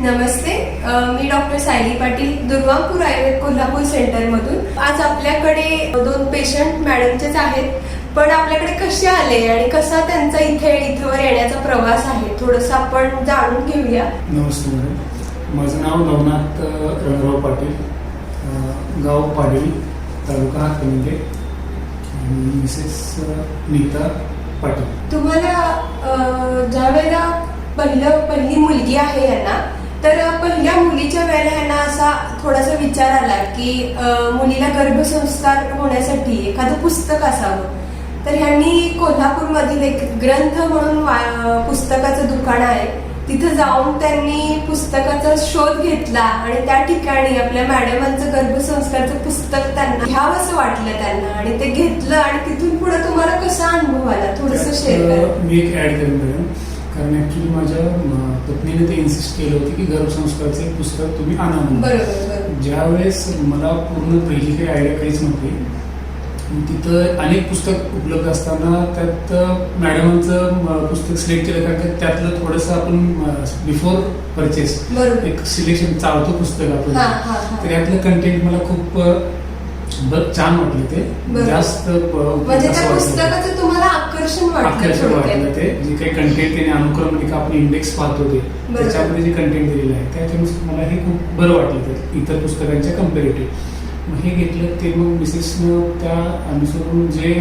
नमस्ते. मी डॉक्टर सायली पाटील दुर्वांपूर आयुर्वेद कोल्हापूर सेंटरमधून. आज आपल्याकडे दोन पेशंट मॅडमचेच आहेत. पण आपल्याकडे कसे आले आणि कसा त्यांचा इथे इथवर येण्याचा प्रवास आहे? थोडंसं आपण जाणून घेऊया. नमस्ते मॅडम माझं नाव नवनाथ अ, रंगराव पाटील. गाव पाडवी तालुका हातकणंगले. आणि मिसेस नीता पाटील. तुम्हाला ज्या वेळेला पहिलं पहिली मुलगी आहे यांना तर पहिल्या मुलीच्या वेळेला यांना असा थोडासा विचार आला की मुलीला गर्भसंस्कार होण्यासाठी एखादं पुस्तक असावं. तर ह्यांनी कोल्हापूरमधील एक ग्रंथ म्हणून पुस्तकाचं दुकान आहे. तिथं जाऊन त्यांनी पुस्तकाचा शोध घेतला आणि त्या ठिकाणी आपल्या मॅडमांचं गर्भसंस्कारचं पुस्तक त्यांना घ्यावंसं वाटलं त्यांना आणि ते घेतलं आणि तिथून पुढे तुम्हाला कसा अनुभव आला? थोडस शेअर मी एक ॲड करेन. कारण ॲक्च्युली माझ्या पत्नीने ते इन्सिस्ट केलं होतं की गर्भसंस्कारचं एक पुस्तक तुम्ही आणा म्हणून. ज्यावेळेस मला पूर्ण पहिली काही आयडिया काहीच नव्हती तिथं अनेक पुस्तक उपलब्ध असताना त्यात मॅडमांचं पुस्तक सिलेक्ट केलं कारण का त्यातलं थोडंसं आपण बिफोर परचेस एक सिलेक्शन चालतो पुस्तक आपण. तर यातलं कंटेंट मला खूप ब- छान वाटलं ते. जास्त म्हणजे त्या. पुस्तकाचं तुम्हाला आकर्षण वाटलं ते जे काही कंटेंट त्याने अनुक्रमणिका आपण इंडेक्स पाहतो ते. त्याच्यामध्ये जे कंटेंट दिलेलं आहे त्याच्यानुसार मला हे खूप बरं वाटलं ते इतर पुस्तकांच्या कम्पेरेटिव्ह मग हे घेतलं ते मग मिसेसनं त्या अनुसरून जे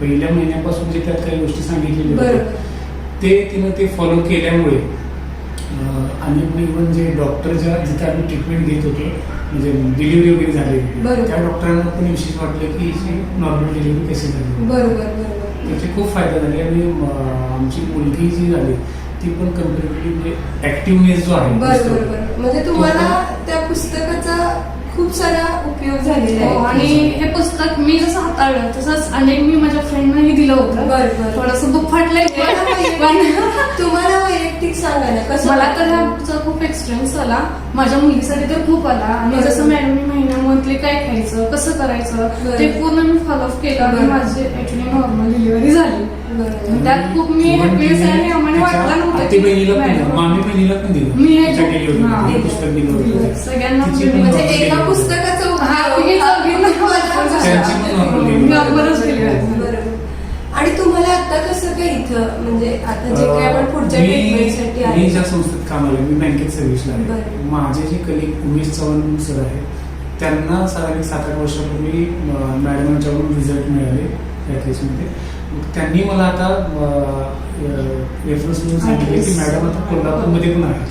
पहिल्या महिन्यापासून जे त्यात काही गोष्टी सांगितलेल्या ते तिनं ते फॉलो केल्यामुळे आणि इव्हन जे डॉक्टर ज्या जिथे आम्ही ट्रीटमेंट घेत होतो म्हणजे डिलिव्हरी वगैरे झाली. त्या डॉक्टरांना पण विशेष वाटलं की नॉर्मल डिलिव्हरी कशी झाली बरोबर त्याचे खूप फायदा झाले आणि आमची मुलगी जी झाली ती पण कम्पेरेटिव्हली म्हणजे ऍक्टिव्हनेस जो आहे म्हणजे तुम्हाला त्या पुस्तकाचा खूप सारा उपयोग झालेला हो, आहे आणि हे पुस्तक मी जसं हाताळलं तसंच अनेक मी माझ्या फ्रेंडनाही दिलं होतं बरं, बरं. थोडस दुःख फाटलंय तुम्हाला पण वैयक्तिक- तुम्हाला वैयक्तिक सांगा ना कसं मला तर? ह्याचा खूप एक्सपिरियन्स आला माझ्या मुलीसाठी तर खूप आला आणि. जसं मॅडमनी महिन्यामधले काय खायचं कसं करायचं. ते पूर्ण मी फॉलो केलं आणि. माझी ऍक्च्युली नॉर्मल डिलिव्हरी झाली बरोबर. त्यात खूप मी तिने आहे आम्हाला तिच्या वाटलं नव्हतं मी हे- हा. हे पुस्तक सगळ्यांना म्हणजे normal एका delivery. पुस्तकाचं आणि तुम्हाला आता कसं काय इथं म्हणजे आता जे काय आपण पुढच्या मी ट्रीटमेंटसाठी मी आहे ज्या संस्थेत कामाला आहे, मी बँकेत सर्व्हिसला आहे. माझे जे कलिग उमेश चव्हाण सर आहेत त्यांना साधारण सात आठ वर्षापूर्वी मॅडमांच्याकडून रिझल्ट मिळाले त्या केसमध्ये त्यांनी मला आता रेफरन्स म्हणून सांगितले की मॅडम आता कोल्हापूरमध्ये पण आहे.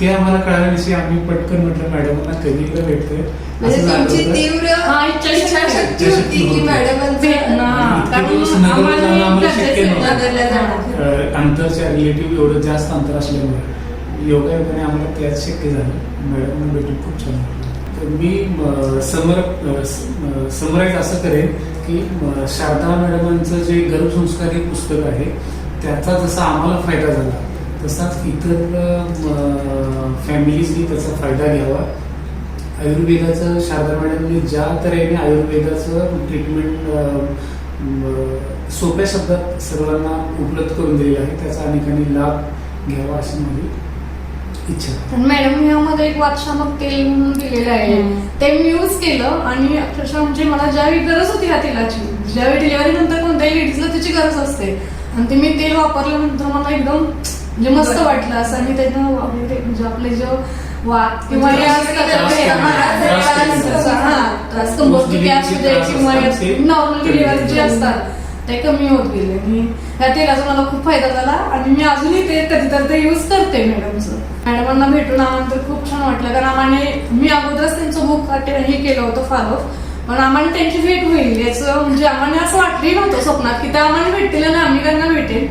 ते आम्हाला कळाल्याविषयी आम्ही पटकन म्हटलं मॅडमांना कधी एकदा भेटतोय. म्हणजे हा, अंतरच्या रिलेटिव्ह एवढं जास्त अंतर असल्यामुळे योगायोगाने आम्हाला त्यात शक्य झालं. मॅडमना भेटून खूप छान वाटलं. तर मी समर समराईज असं करेन की शारदा मॅडमांचं जे गर्भसंस्कार हे पुस्तक आहे त्याचा जसा आम्हाला फायदा झाला तसाच इतर फॅमिलीजनी त्याचा फायदा घ्यावा. आयुर्वेदाचं शारदा मॅडमने ज्या तऱ्हेने आयुर्वेदाचं ट्रीटमेंट सोप्या शब्दात सर्वांना उपलब्ध करून दिलेलं आहे त्याचा अनेकांनी लाभ घ्यावा अशी माझी पण मॅडम यामध्ये एक वातशामक तेल म्हणून दिलेलं आहे. ते मी यूज केलं आणि अक्षरशः म्हणजे मला ज्यावेळी गरज होती ह्या तेलाची ज्यावेळी डिलिव्हरी नंतर कोणत्याही लेडीजला त्याची गरज असते. आणि ते मी तेल वापरल्यानंतर मला एकदम म्हणजे मस्त. वाटलं. असं आणि त्यानं वगैरे म्हणजे आपले जो वात किंवा हे म्हणजे. हा, हा, नॉर्मल डिलिव्हरी होतात. जे असतात ते कमी होत गेले. आणि ह्या तेलाचा मला खूप फायदा झाला आणि मी अजूनही ते कधीतरी ते यूज करते मॅडमचं. मॅडमांना भेटून आम्हाला तर खूप छान वाटलं. कारण आम्हाला मी अगोदरच त्यांचं बुक हे केलं होतं फॉलो पण आम्हाला त्यांची भेट होईल याचं म्हणजे आम्हाला असं वाटलंही नव्हतं स्वप्नात की ते आम्हाला भेटतील आणि आम्ही त्यांना भेटेल.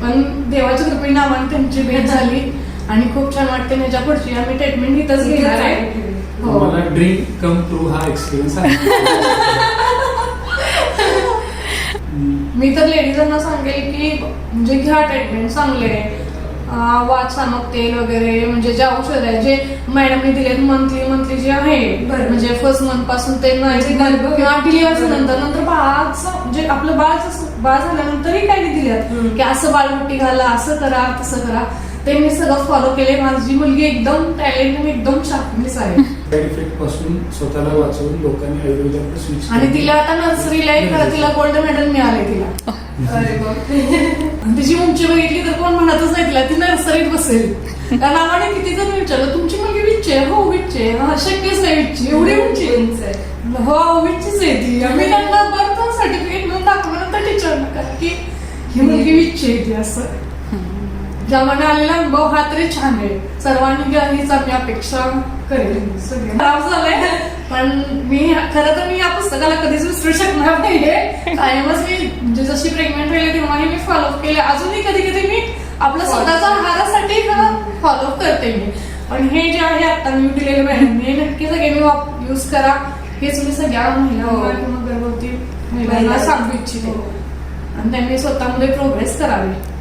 पण देवाच्या कृपेने आम्हाला त्यांची भेट झाली आणि खूप छान वाटते आणि याच्या पुढची आम्ही ट्रीटमेंट इथंच घेणार आहे. हो. मला ड्रीम कम ट्रू हा एक्सपिरियन्स आहे. मी तर लेडीजांना सांगेल की म्हणजे घ्या ट्रीटमेंट चांगले आहे. वात सामक तेल वगैरे म्हणजे जे औषध आहे जे मॅडमने दिलेत मंथली मंथली जे आहे. म्हणजे फर्स्ट मंथपासून ते म्हणजे डिलिव्हरी नंतर नंतर बाळाचं म्हणजे आपलं बाळ बाळ झाल्यानंतरही काही दिल्यात. की असं बाळमट्टी घाला असं करा तसं करा ते मी सगळं फॉलो केले माझी मुलगी एकदम टॅलेंट एकदम शार्पनेस आहे. साईड इफेक्टपासून स्वतःला वाचवून लोकांनी आयुर्वेदाकडे स्विच आणि तिला आता नर्सरीला एक खरं तिला गोल्ड मेडल मिळाले तिला. अरे. आणि तिची उंची बघितली तर कोण म्हणतच नाही तिला ती नर्सरीत बसेल. कारण आम्हाला किती जण विचारलं तुमची मुलगी विच्ची आहे हो विच्ची आहे. हा शक्यच नाही विच्ची एवढी उंची. आहे. उंच आहे. हो विच्चीच आहे ती. आम्ही त्यांना बर्थ सर्टिफिकेट म्हणून दाखवलं टीचरना की ही मुलगी विच्ची आहे ती असं. ज्यामध्ये आलेला अनुभव हा तरी छान आहे. सर्वांनी हीच आम्ही अपेक्षा करेल. सगळे झालंय. पण मी खरं तर मी या पुस्तकाला कधीच विसरू शकणार नाहीये. कायमच मी म्हणजे जशी प्रेग्नेंट राहिले तेव्हाही मी फॉलोअप केले अजूनही कधी कधी मी आपलं स्वतःच्या आहारासाठी फॉलोअप करते मी. पण हे जे आहे आता मी दिलेले हे नक्की सगळ्यांनी यूज करा. हेच मी सगळ्या महिलांना हो. गर्भवती महिलांना सांगू इच्छिते. आणि त्यांनी स्वतःमध्ये प्रोग्रेस करावी.